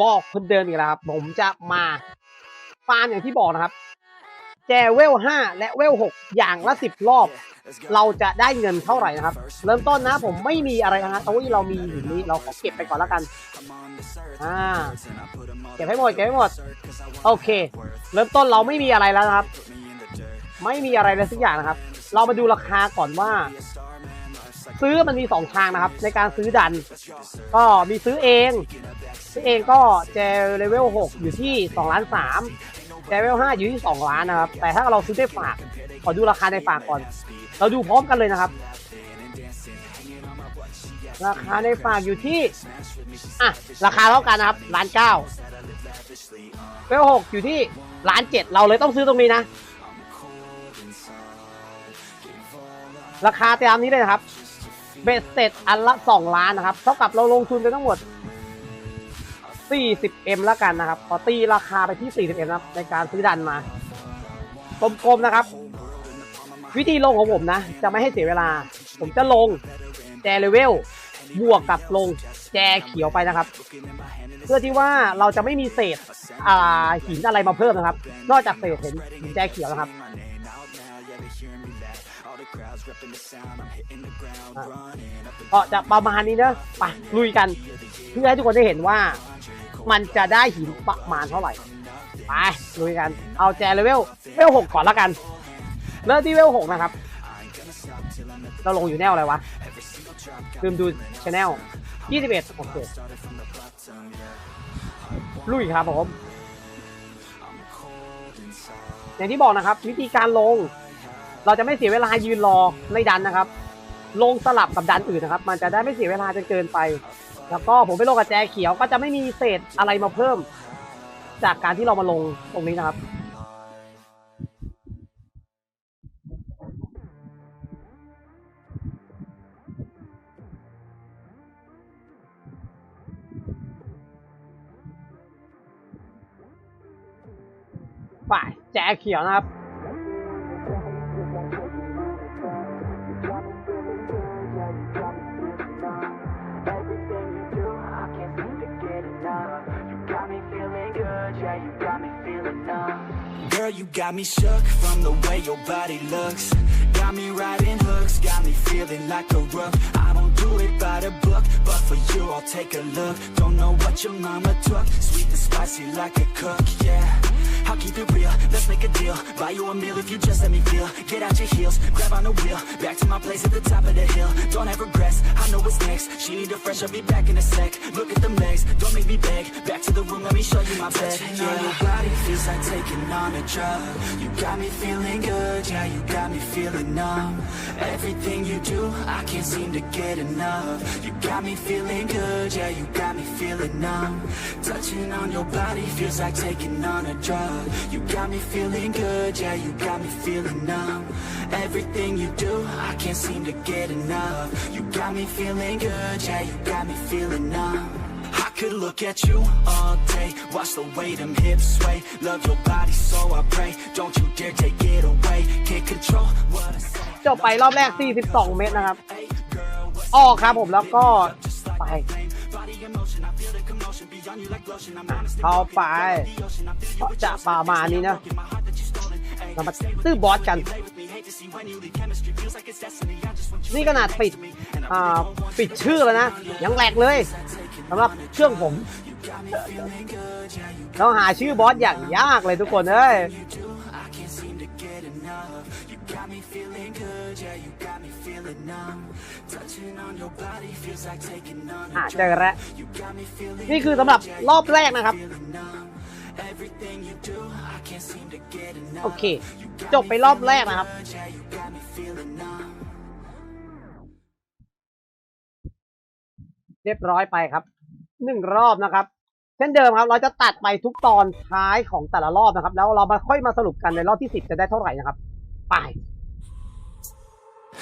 บอกคนเดิมอีกแล้วครับ ผมจะมาฟาร์มอย่างที่บอกนะครับ แจเวลห้าและเวลหกอย่างละสิบรอบ เราจะได้เงินเท่าไหร่นะครับ เริ่มต้นนะผมไม่มีอะไรนะฮะแต่ว่าเรามีอยู่นี้เราขอเก็บไปก่อนแล้วกันอ่าเก็บให้หมดเก็บให้หมด โอเค เริ่มต้นเราไม่มีอะไรแล้วนะครับ ไม่มีอะไรเลยสักอย่างนะครับ เรามาดูราคาก่อนว่า ซื้อมันมีสองทางนะครับ ในการซื้อดัน ก็มีซื้อเอง ซื้อเองก็แจเลเวล6อยู่ที่2ล้าน3แจเลเวล5อยู่ที่ 2 ล้านนะครับ แต่ถ้าเราซื้อได้ฝาก ขอดูราคาในฝากก่อน เราดูพร้อมกันเลยนะครับ ราคาในฝากอยู่ที่อะราคาเท่ากันนะครับล้านเก้าเลเวล6อยู่ที่ล้านเจ็ดเราเลยต้องซื้อตรงนี้นะราคาตามนี้เลยนะครับ เบสเสร็จอันละ 2 ล้านนะครับ เท่ากับเราลงทุนไปทั้งหมด 40M แล้วกันนะครับ ขอตีราคาไปที่ 40M นะครับในการซื้อดันมากลมๆนะครับ วิธีลงของผมนะ จะไม่ให้เสียเวลา ผมจะลงแจเลเวลบวกกับลงแจเขียวไปนะครับ เพื่อที่ว่าเราจะไม่มีเศษอ่าหินอะไรมาเพิ่มนะครับ นอกจากเศษหินหินแจเขียวนะครับ ก็จะประมาณนี้เนอะไปลุยกันเพื่อให้ทุกคนได้เห็นว่ามันจะได้หินประมาณเท่าไหร่ไปลุยกันเอาแจเลเวลเลเวลหกก่อนละกันเริ่มที่เลเวลหกนะครับ เราลงอยู่แนวอะไรวะลืมดูชแนล21โอเคลุยครับผมอย่างที่บอกนะครับ วิธีการลง เราจะไม่เสียเวลายืนรอในดันนะครับ ลงสลับกับดันอื่นนะครับ มันจะได้ไม่เสียเวลาจนเกินไป แล้วก็ผมไปลงกับแจเขียวก็จะไม่มีเศษอะไรมาเพิ่ม จากการที่เรามาลงตรงนี้นะครับฝ่ายแจเขียวนะครับ got me shook from the way your body looks. Got me riding hooks, got me feeling like a rook. I don't do it by the book, but for you, I'll take a look. Don't know what your mama took, sweet and spicy like a cook, yeah. I'll keep it real, let's make a deal. Buy you a meal if you just let me feel. Get out your heels, grab on the wheel. Back to my place at the top of the hill. Don't have regrets, I know what's next. She need a fresh, I'll be back in a sec. Look at them legs, don't make me beg. Back to the room, let me show you my bed. Touching Yeah. on your body feels like taking on a drug. You got me feeling good, yeah, you got me feeling numb. Everything you do, I can't seem to get enough. You got me feeling good, yeah, you got me feeling numb. Touching on your body feels like taking on a drug. You got me feeling good, yeah, you got me feeling numb. Everything you do, I can't seem to get enough. You got me feeling good, yeah, you got me feeling numb. I could look at you all day, watch the way them hips sway. Love your body, so I pray. Don't you dare take it away. Can't control what I say. จบไปรอบแรก 42 เมตรนะครับ ออกครับผมแล้วก็ไป เข้าไปจะประมาณนี้นะเรามาตื้อบอสกัน นี่ขนาดปิดปิดชื่อแล้วนะ ยังแหลกเลยสำหรับเครื่องผม เราหาชื่อบอสอย่างยากเลยทุกคนเอ้ย อะ a เจอกันแล้ว You got me feeling นี่คือสำหรับรอบแรกนะครับ feeling numb. Everything you do, I can't seem to get enough. โอเค จบไปรอบแรกนะครับ Yeah, you got me feeling numb. เรียบร้อยไปครับหนึ่งรอบนะครับ เช่นเดิมครับ เราจะตัดไปทุกตอนท้ายของแต่ละรอบนะครับ แล้วเรามาค่อยมาสรุปกันในรอบที่สิบจะได้เท่าไหร่นะครับ ไป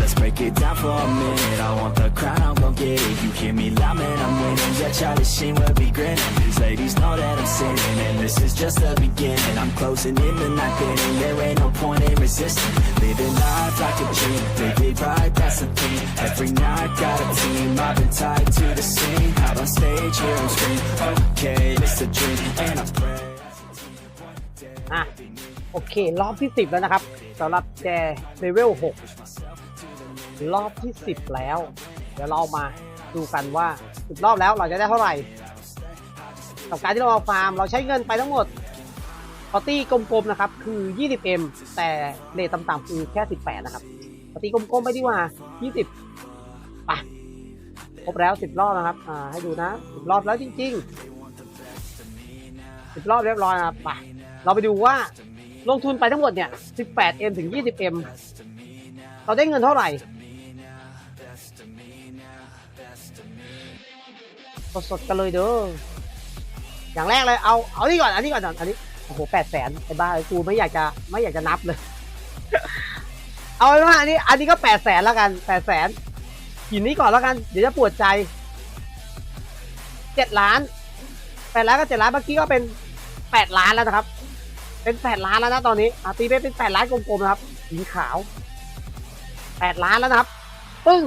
Let's break it down for a minute. I want the crown, I'm gon' get it. You hear me loud, man, I'm winning. Yeah, Charlie Sheen will be grinning. These ladies know that I'm sinning, and this is just the beginning. I'm closing in the night inning. There ain't no point in resisting. Living life like a dream. Live it right, that's the thing. Every night got a team. I've been tied to the scene. Out on stage, here I'm scream. Okay, it's a dream, and I pray. อ่ะโอเค รอบที่ 10 แล้วนะครับสำหรับแจเลเวล6 รอบที่ 10 แล้ว เดี๋ยวเรามาดูกันว่า10รอบแล้วเราจะได้เท่าไหร่กับการที่เราเอาฟาร์มเราใช้เงินไปทั้งหมดปาร์ตี้กลมๆนะครับคือ 20m แต่เรทต่ำๆคือแค่ 18 นะครับปาร์ตี้กลมๆไปดีกว่า 20ไปครบแล้ว 10 รอบนะครับ อ่า ให้ดูนะ 10 รอบแล้วจริง ๆ 10 รอบเรียบร้อยนะครับไปเราไปดูว่าลงทุนไปทั้งหมดเนี่ย 18M ถึง 20M เราได้เงินเท่าไหร่ สดๆกันเลยเด้อ อย่างแรกเลย เอา เอานี่ก่อน อันนี้ก่อนอันนี้ โอ้โหแปดแสนไอ้บ้าไอ้กูไม่อยากจะไม่อยากจะนับเลย เอาเป็นว่าอันนี้ อันนี้ก็แปดแสนแล้วกันแปดแสนหินนี้ก่อนแล้วกัน เดี๋ยวจะปวดใจเจ็ดล้านแปดล้านก็เจ็ดล้านเมื่อกี้ก็เป็นแปดล้านแล้วนะครับ เป็นแปดล้านแล้วนะตอนนี้อะตีไปเป็นแปดล้านกลมๆนะครับหินขาวแปดล้านแล้วนะครับ ปึ้ง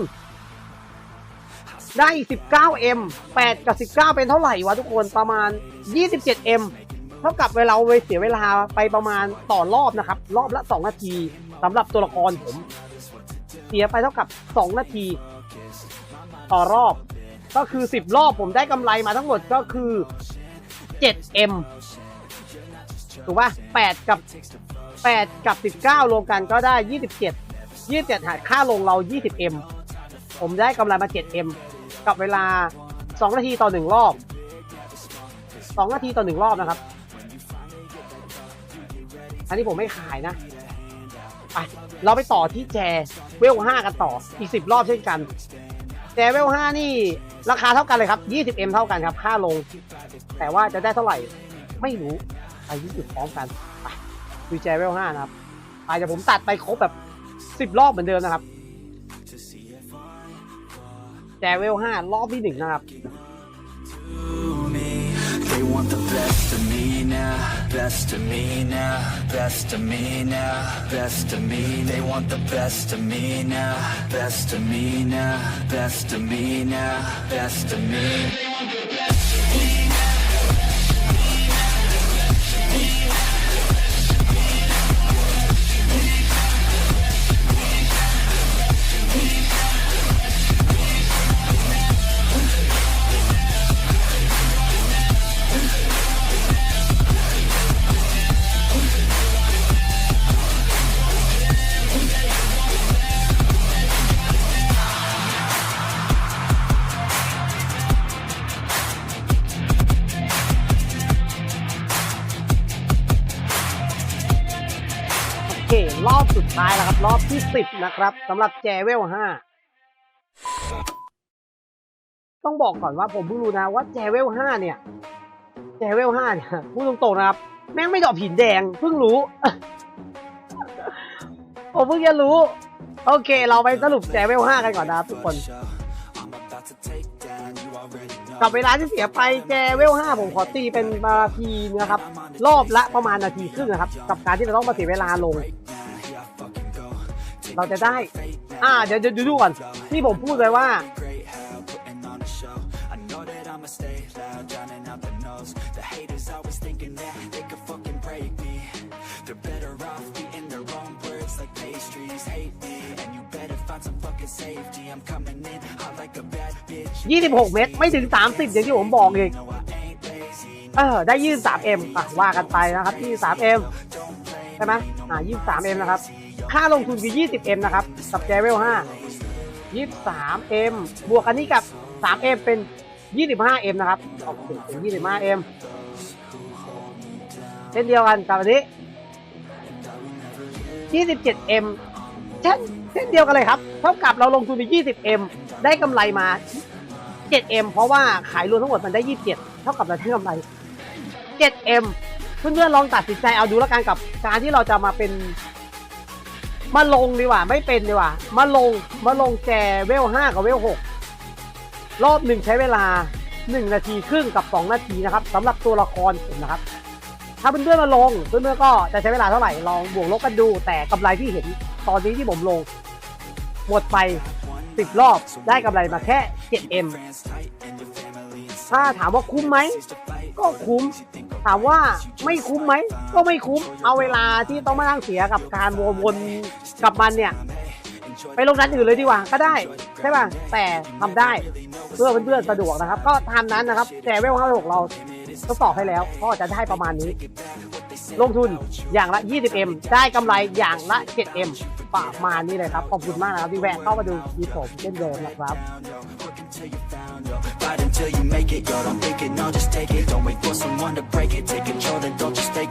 ได้ 19M 8 กับ 19 เป็นเท่าไหร่วะทุกคนประมาณ 27M เท่ากับเวลาไปเสียเวลาไปประมาณต่อรอบนะครับ รอบละ 2 นาทีสำหรับตัวละครผม เสียไปเท่ากับ 2 นาที ต่อรอบ ก็คือ 10 รอบผมได้กำไรมาทั้งหมดก็คือ 7M ถูกป่ะ8กับ 8 กับ 19 รวมกันก็ได้ 27 27หารค่าลงเรา 20M ผมได้กำไรมา 7M กับเวลา 2 นาทีต่อ 1 รอบ 2 นาทีต่อ 1 รอบนะครับ อันนี้ผมไม่ขายนะไปเราไปต่อที่แจเวล5กันต่ออีก10รอบเช่นกัน แจเวล5นี่ ราคาเท่ากันเลยครับ 20M เท่ากันครับค่าลง แต่ว่าจะได้เท่าไหร่ ไม่รู้ไปที่จุดพร้อมกันไปดูแจเวล5นะครับไปเดี๋ยวผมตัดไปครบแบบ10รอบเหมือนเดิมนะครับ แจเวล5รอบที่1นะครับ me. They want the best of me now, best of me now, best of me now, best of me. They want the best of me now, best of me now, best of me now, best of me. รอบสุดท้ายแล้วครับ รอบที่ 10 นะครับสำหรับแจเวล 5 ต้องบอกก่อนว่าผมเพิ่งรู้นะว่าแจเวล 5 เนี่ย แจเวล 5 เนี่ยพูดตรงๆนะครับ แม่งไม่ดอกหินแดง เพิ่งรู้ ผมเพิ่งจะรู้ โอเค เราไปสรุปแจเวล 5 กันก่อนนะครับทุกคนกับเวลาที่เสียไปแจเวล 5 ผมขอตีเป็นนาทีนะครับ รอบละประมาณนาทีครึ่งนะครับ กับการที่เราต้องมาเสียเวลาลง เราจะได้ อ่า เดี๋ยวดูดูก่อน ที่ผมพูดไปว่ายี่สิบหกเมตร ไม่ถึงสามสิบอย่างที่ผมบอกเองเออ ได้ยี่สามเอะว่ากันไปนะครับที่สามเอ็มใช่ไหมอ่ามเอ็มนะครับ ค่าลงทุนคือ 20M นะครับกับแจเวล5 23M บวกอันนี้กับ 3M เป็น 25M นะครับออกเป็น 25M เช่นเดียวกันกับอันนี้ 27M เช่นเช่นเดียวกันเลยครับ เท่ากับเราลงทุนไป 20M ได้กำไรมา 7M เพราะว่าขายรวมทั้งหมดมันได้ 27 เท่ากับเราได้กำไร 7M เพื่อนๆลองตัดสินใจเอาดูแล้วกันกับการที่เราจะมาเป็น มาลงดีกว่า ไม่เป็นดีกว่า มาลงมาลงแจเวล5กับเวล6รอบหนึ่งใช้เวลา1นาทีครึ่งกับ2นาทีนะครับสำหรับตัวละครผมนะครับ ถ้าเพื่อนๆมาลงเพื่อนๆก็จะใช้เวลาเท่าไหร่ลองบวกลบกันดู แต่กำไรที่เห็นตอนนี้ที่ผมลง หมดไป10รอบได้กำไรมาแค่ 7M ถ้าถามว่าคุ้มไหม ก็คุ้ม ถามว่าไม่คุ้มไหม ก็ไม่คุ้ม เอาเวลาที่ต้องมานั่งเสียกับการวนๆ กับมันเนี่ย ไปลงดันอื่นเลยดีกว่าก็ได้ใช่ป่ะแต่ทำได้เพื่อเพื่อนๆสะดวกนะครับ ก็ตามนั้นนะครับแต่เวลห้าหกเราทดสอบให้แล้วก็จะได้ประมาณนี้ ลงทุนอย่างละ 20M ได้กำไรอย่างละ 7M ประมาณนี้เลยครับ ขอบคุณมากนะครับที่แวะเข้ามาดูคลิปผมเช่นเดิมนะครับ Fight until you make it, yo, don't think it, no, just take it Don't wait for someone to break it, take control, then don't just take it